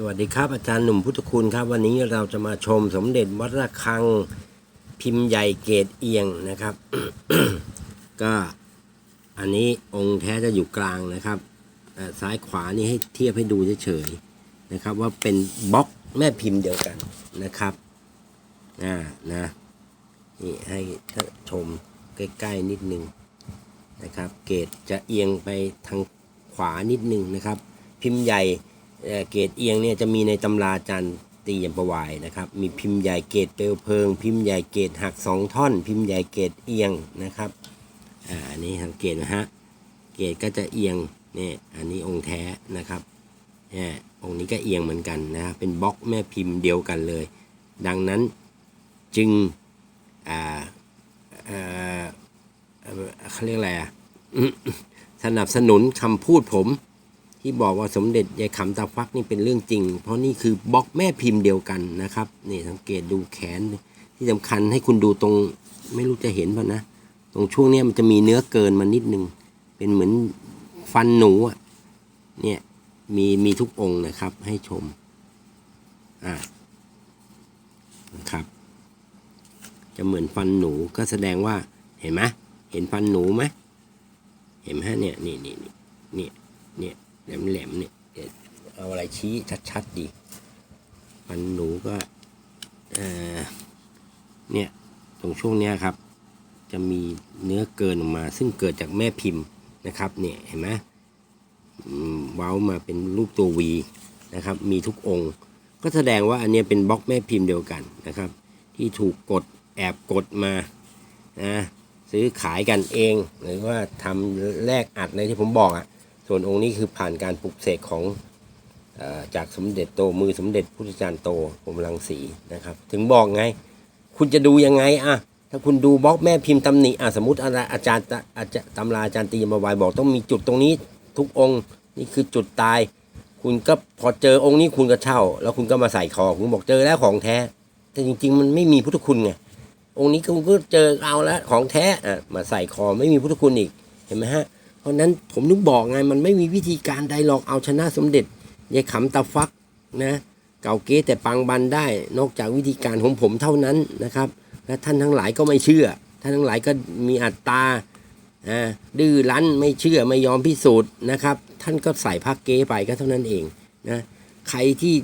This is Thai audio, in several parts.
สวัสดีครับอาจารย์หนุ่มพุทธคุณครับ วันนี้เราจะมาชมสมเด็จวัดระฆังพิมพ์ใหญ่เกรดเอียงนะครับ ก็อันนี้องค์แท้จะอยู่กลางนะครับซ้ายขวานี่ให้เทียบให้ดูเฉยๆนะครับ ว่าเป็นบล็อกแม่พิมพ์เดียวกันนะครับอ่านะนี่ให้ชมใกล้ๆนิดนึงนะครับ เกรดจะเอียงไปทางขวานิดนึงนะครับ พิมพ์ใหญ่ เกรดเอียงเนี่ยจะมีในตำราจันตียมประวายนะครับ มีพิมพ์ใหญ่เกรดเปลวเพลิง พิมพ์ใหญ่เกรดหักสองท่อน พิมพ์ใหญ่เกรดเอียงนะครับอ่าอันนี้สังเกตนะฮะเกรดก็จะเอียงเนี่ยอันนี้องค์แท้นะครับเนี่ยองค์นี้ก็เอียงเหมือนกันนะเป็นบล็อกแม่พิมพ์เดียวกันเลย ดังนั้นจึงอ่าเออเขาเรียกอะไรอะสนับสนุนคำพูดผม ที่บอกว่าสมเด็จยายขำตาฟักนี่เป็นเรื่องจริง เพราะนี่คือบล็อกแม่พิมพ์เดียวกันนะครับนี่สังเกตดูแขนที่สำคัญให้คุณดูตรงไม่รู้จะเห็นป่ะนะ ตรงช่วงเนี้ยมันจะมีเนื้อเกินมานิดนึง เป็นเหมือนฟันหนูอะเนี่ยมีมีทุกองค์นะครับให้ชมอ่านะครับ จะเหมือนฟันหนูก็แสดงว่าเห็นไหมเห็นฟันหนูไหมเห็นไหมเนี่ยนี่นี่นี่เนี่ยเนี่ย แหลมๆเนี่ยเอาอะไรชี้ชัดๆดีฟันหนูก็เออเนี่ยตรงช่วงเนี้ยครับ จะมีเนื้อเกินออกมา ซึ่งเกิดจากแม่พิมพ์นะครับเนี่ยเห็นไหมเว้ามาเป็นรูปตัววีนะครับ มีทุกองค์ ก็แสดงว่าอันนี้เป็นบล็อกแม่พิมพ์เดียวกันนะครับ ที่ถูกกดแอบกดมานะซื้อขายกันเอง หรือว่าทำแลกอัดในที่ผมบอกอะ่ะ ส่วนองค์นี้คือผ่านการปลุกเสกของอจากสมเด็จโตมือสมเด็จพุทธจารย์โตผมลังสีนะครับ ถึงบอกไง คุณจะดูยังไงอะถ้าคุณดูบล็อกแม่พิมพ์ตำหนิอะสมมติอะไรอาจารย์ตะอาจารย์ตำราอาจารย์ตีมาไวายบอกต้องมีจุดตรงนี้ทุกองค์นี่คือจุดตาย คุณก็พอเจอองค์นี้คุณก็เช่า แล้วคุณก็มาใส่คอคุณบอกเจอแล้วของแท้ แต่จริง ๆ มันไม่มีพุทธคุณไงองค์นี้คุณก็เจอเอาแล้วของแท้อะมาใส่คอไม่มีพุทธคุณอีกเห็นไหมฮะ เพราะนั้นผมนึกบอกไงมันไม่มีวิธีการใดหรอกเอาชนะสมเด็จยายขำตาฟักนะเก่าเก๊แต่ปังบันได้ นอกจากวิธีการของผมเท่านั้นนะครับ และท่านทั้งหลายก็ไม่เชื่อ ท่านทั้งหลายก็มีอัตตาอ่าดื้อรั้นไม่เชื่อไม่ยอมพิสูจน์นะครับ ท่านก็ใส่พักเก๊ไปก็เท่านั้นเองนะใครที่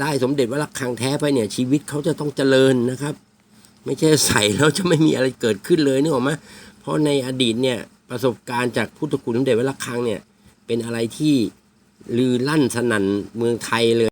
ได้สมเด็จวัดระฆังแท้ไปเนี่ยชีวิตเขาจะต้องเจริญนะครับ ไม่ใช่ใส่แล้วจะไม่มีอะไรเกิดขึ้นเลยนึกออกไหมเพราะในอดีตเนี่ย ประสบการณ์จากพุทธคุณสมเด็จวัดระฆังเนี่ย เป็นอะไรที่ลือลั่นสนั่นเมืองไทยเลย